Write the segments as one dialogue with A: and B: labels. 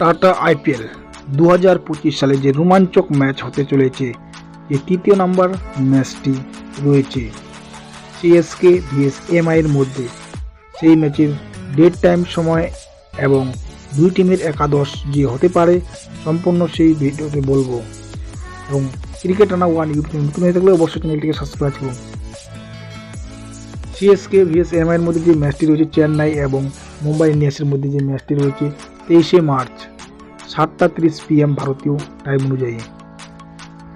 A: Tata IPL. দু হাজার পঁচিশ সালে যে রোমাঞ্চক ম্যাচ হতে চলেছে যে তৃতীয় নাম্বার ম্যাচটি রয়েছে সিএসকে ভিএস এমআইয়ের মধ্যে। সেই ম্যাচের ডেট টাইম সময় এবং দুই টিমের একাদশ যে হতে পারে, সম্পূর্ণ সেই ভিডিওতে বলব। এবং ক্রিকেট আনা ওয়ান ইউটিউব নতুন হয়ে থাকলে অবশ্যই চ্যানেলটিকে সাবস্ক্রাইব করুন। সিএসকে ভিএস এমআইয়ের মধ্যে যে ম্যাচটি রয়েছে, চেন্নাই এবং মুম্বাই ইন্ডিয়ান্সের মধ্যে যে ম্যাচটি রয়েছে, তেইশে মার্চ, সাতটা তিরিশ পিএম ভারতীয় টাইম অনুযায়ী।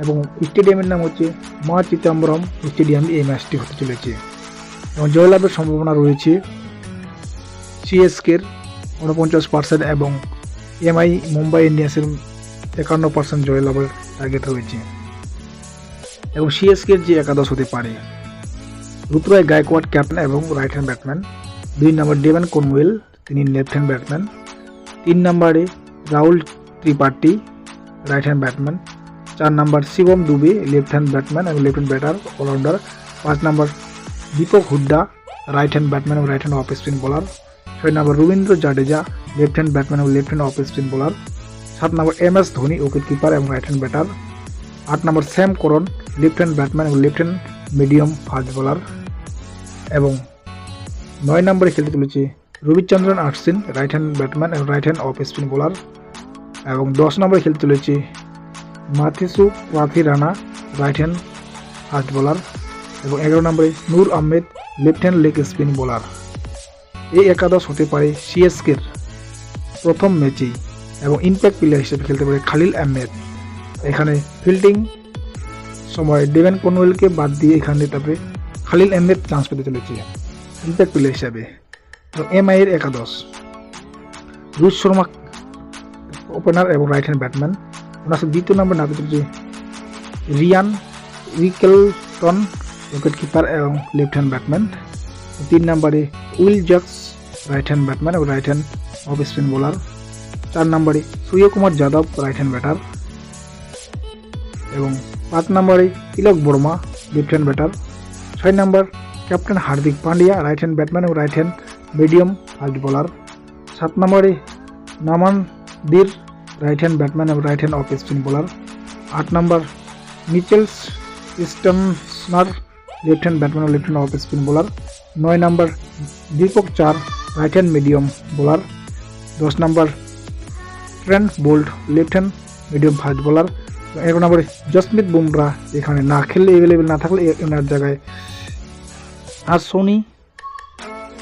A: এবং স্টেডিয়ামের নাম হচ্ছে মা চিদাম্বরম স্টেডিয়াম এই ম্যাচটি হতে চলেছে। এবং জয়লাভের সম্ভাবনা রয়েছে সিএসকের উনপঞ্চাশ পার্সেন্ট এবং এমআই মুম্বাই ইন্ডিয়ান্সের একান্ন পার্সেন্ট জয়লাভের টার্গেট রয়েছে। এবং সিএসকের যে একাদশ হতে পারে ঋতুরায় গায়কোয়াড ক্যাপ্টেন এবং রাইট হ্যান্ড ব্যাটম্যান দুই নম্বর ডেভেন কনওয়েল, তিনি লেফট হ্যান্ড ব্যাটম্যান তিন নম্বরে Rahul Tripathi right hand batsman চার number Shivam Dube left hand batsman এবং লেফট হ্যান্ড ব্যাটার অলরাউন্ডার পাঁচ number Deepak Hooda right hand batsman এবং right hand off spin bowler ছয় number Ravindra Jadeja left hand batsman এবং left hand off spin bowler সাত number M S Dhoni wicketkeeper এবং right hand batter আট number Sam Curran left hand batsman এবং left hand medium fast bowler এবং নয় নম্বরে খেলতে তুলেছে Ravichandran Ashwin right hand batsman এবং right hand off spin bowler এবং দশ নম্বরে খেলতে তুলেছে মাথিসু রাফি রানা রাইট হ্যান্ড ফাস্ট বোলার এবং এগারো নম্বরে Noor Ahmad left hand leg spin bowler এই একাদশ হতে পারে সিএসকের প্রথম ম্যাচেই। এবং ইম্প্যাক্ট প্লেয়ার হিসেবে খেলতে পারে খালিল আহমেদ। এখানে ফিল্ডিং সময় ডেভেন কনওয়েলকে বাদ দিয়ে এখানে তারপরে খালিল আহমেদ চান্স পেতে চলেছে। ইম্প্যাক্ট হিসাবে। এবং এমআই এর একাদশ। রুজ শর্মা ওপেনার এবং রাইট হ্যান্ড ব্যাটম্যান ওনার দ্বিতীয় নম্বর নামে রিয়ান রিকেলটন উইকেট কিপার এবং লেফট হ্যান্ড ব্যাটম্যান তিন নম্বরে Will Jacks right hand batsman এবং right hand off spin bowler চার নম্বরে Suryakumar Yadav right hand batter এবং পাঁচ নম্বরে Tilak Varma left hand batter ছয় number captain Hardik Pandya right hand batsman এবং right hand medium fast bowler সাত নম্বরে Naman Dhir right hand batsman এবং right hand off spin bowler আট number Mitchell Santner left hand batsman left hand off spin bowler নয় number Deepak Chahar right hand medium bowler দশ number Trent Boult left hand medium fast bowler এগারো নম্বরে জসমিত বুমরা, এখানে না খেললে available না থাকলে এনার জায়গায় আর Sony,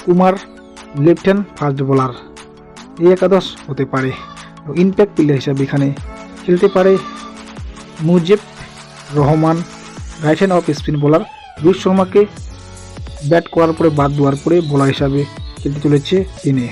A: Kumar left hand fast bowler. এই একাদশ হতে পারে। ইম্প্যাক্ট প্লেয়ার হিসাবে এখানে খেলতে পারে Mujib Rahman right hand off spin bowler Rohit শর্মাকে bat করার পরে, বাদ দেওয়ার পরে বোলার হিসাবে খেলতে চলেছে তিনি।